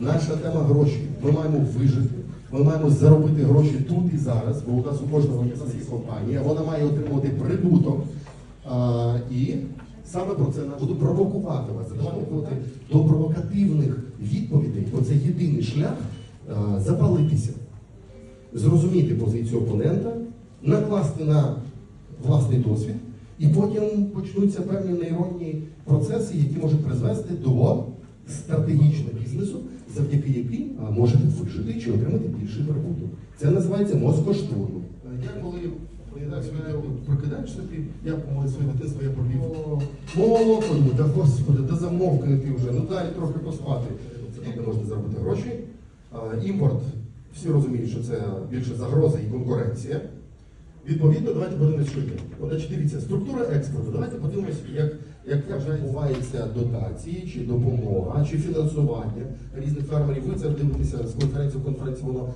Наша тема гроші. Ми маємо вижити. Ми маємо заробити гроші тут і зараз, бо у нас у кожного є компанія. Вона має отримувати прибуток. А, і саме про це буду провокувати вас, задавати до провокативних відповідей, бо це єдиний шлях а, запалитися, зрозуміти позицію опонента, накласти на власний досвід, і потім почнуться певні нейронні процеси, які можуть призвести до стратегічного бізнесу, завдяки яким можете вижити чи отримати більший прибуток. Це називається мозкоштурм. Я коли поїдаю ти я по своє дитинство я провів. Молокою, да господи, да замовкни ти вже, ну дай трохи поспати. Це тут можна заробити гроші. Імпорт, всі розуміють, що це більше загроза і конкуренція. Відповідно, давайте подивимося, що є. Значить, дивіться, структура експорту. Давайте подивимося, як, як відбуваються дотації, чи допомога, чи фінансування різних фермерів. Ви це дивитеся з конференції в конференцію, воно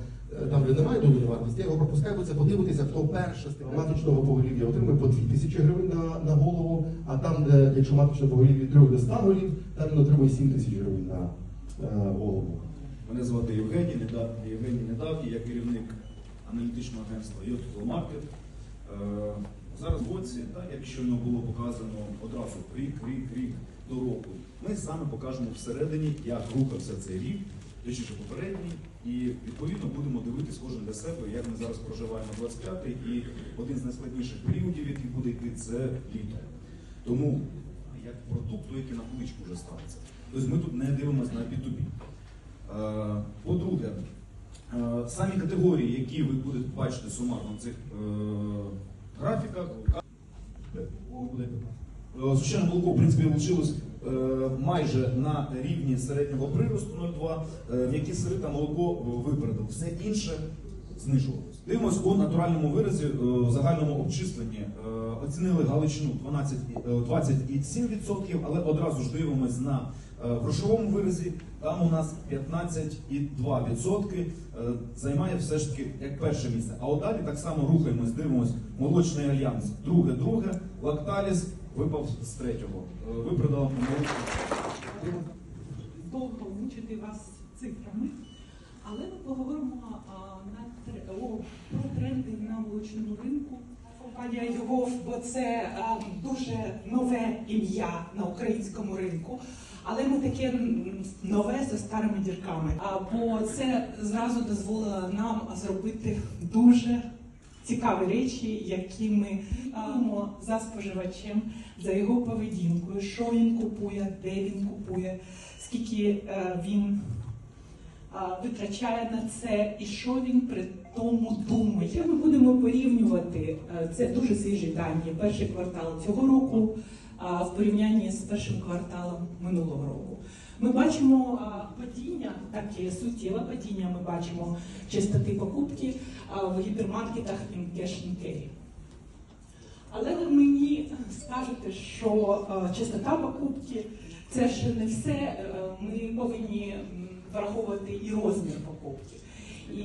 е, там, де немає доданої вартості, я його пропускаю, ви це подивитися, хто перше з маточного поголів'я отримує по 2 тисячі гривень на, на голову, а там, де, якщо маточне поголів'я від 3 до 100 голів, там він отримує 7 тисяч гривень на е, голову. Мене звати Євгеній Недав, Євгеній Недавкий, я керівник аналітичного агентства Yotl Market. Е, Зараз в році, так як було показано одразу рік, рік, рік до року, ми саме покажемо всередині, як рухався цей рік, точніше попередній, і відповідно будемо дивитись кожен для себе, як ми зараз проживаємо 25-й, і один з найскладніших періодів, який буде йти, це літо. Тому як продукту, який на поличку вже ставиться. Тобто ми тут не дивимося на B2B. Е, По-друге, е, самі категорії, які ви будете бачити сумарно в цих е, графіках, Е, Сушене молоко, в принципі, лишилось е, майже на рівні середнього приросту 0,2, е, які сири та молоко випередили. Все інше знижувалось. Дивимось у натуральному виразі, е, в загальному обчисленні. Е, Оцінили Галичину 12, і- е, 27%, але одразу ж дивимось на грошовому виразі. Там у нас 15,2% е, займає все ж таки як перше місце. А от далі так само рухаємось, дивимось. Молочний альянс, друге, друге, Лакталіс випав з третього. Виправдала молочку. довго мучити вас цифрами, але ми поговоримо а, на о, про тренди на молочному ринку. Компанія його, бо це а, дуже нове ім'я на українському ринку. Але ми таке нове за старими дірками. А, бо це зразу дозволило нам зробити дуже цікаві речі, які ми маємо за споживачем, за його поведінкою, що він купує, де він купує, скільки е, він витрачає на це і що він при тому думає. Ми будемо порівнювати е, це дуже свіжі дані. Перший квартал цього року в порівнянні з першим кварталом минулого року. Ми бачимо падіння, таке суттєве падіння. Ми бачимо частоти покупки в гіпермаркетах carry. Але ви мені скажете, що е, частота покупки це ще не все. Е, Ми повинні враховувати і розмір покупки. І.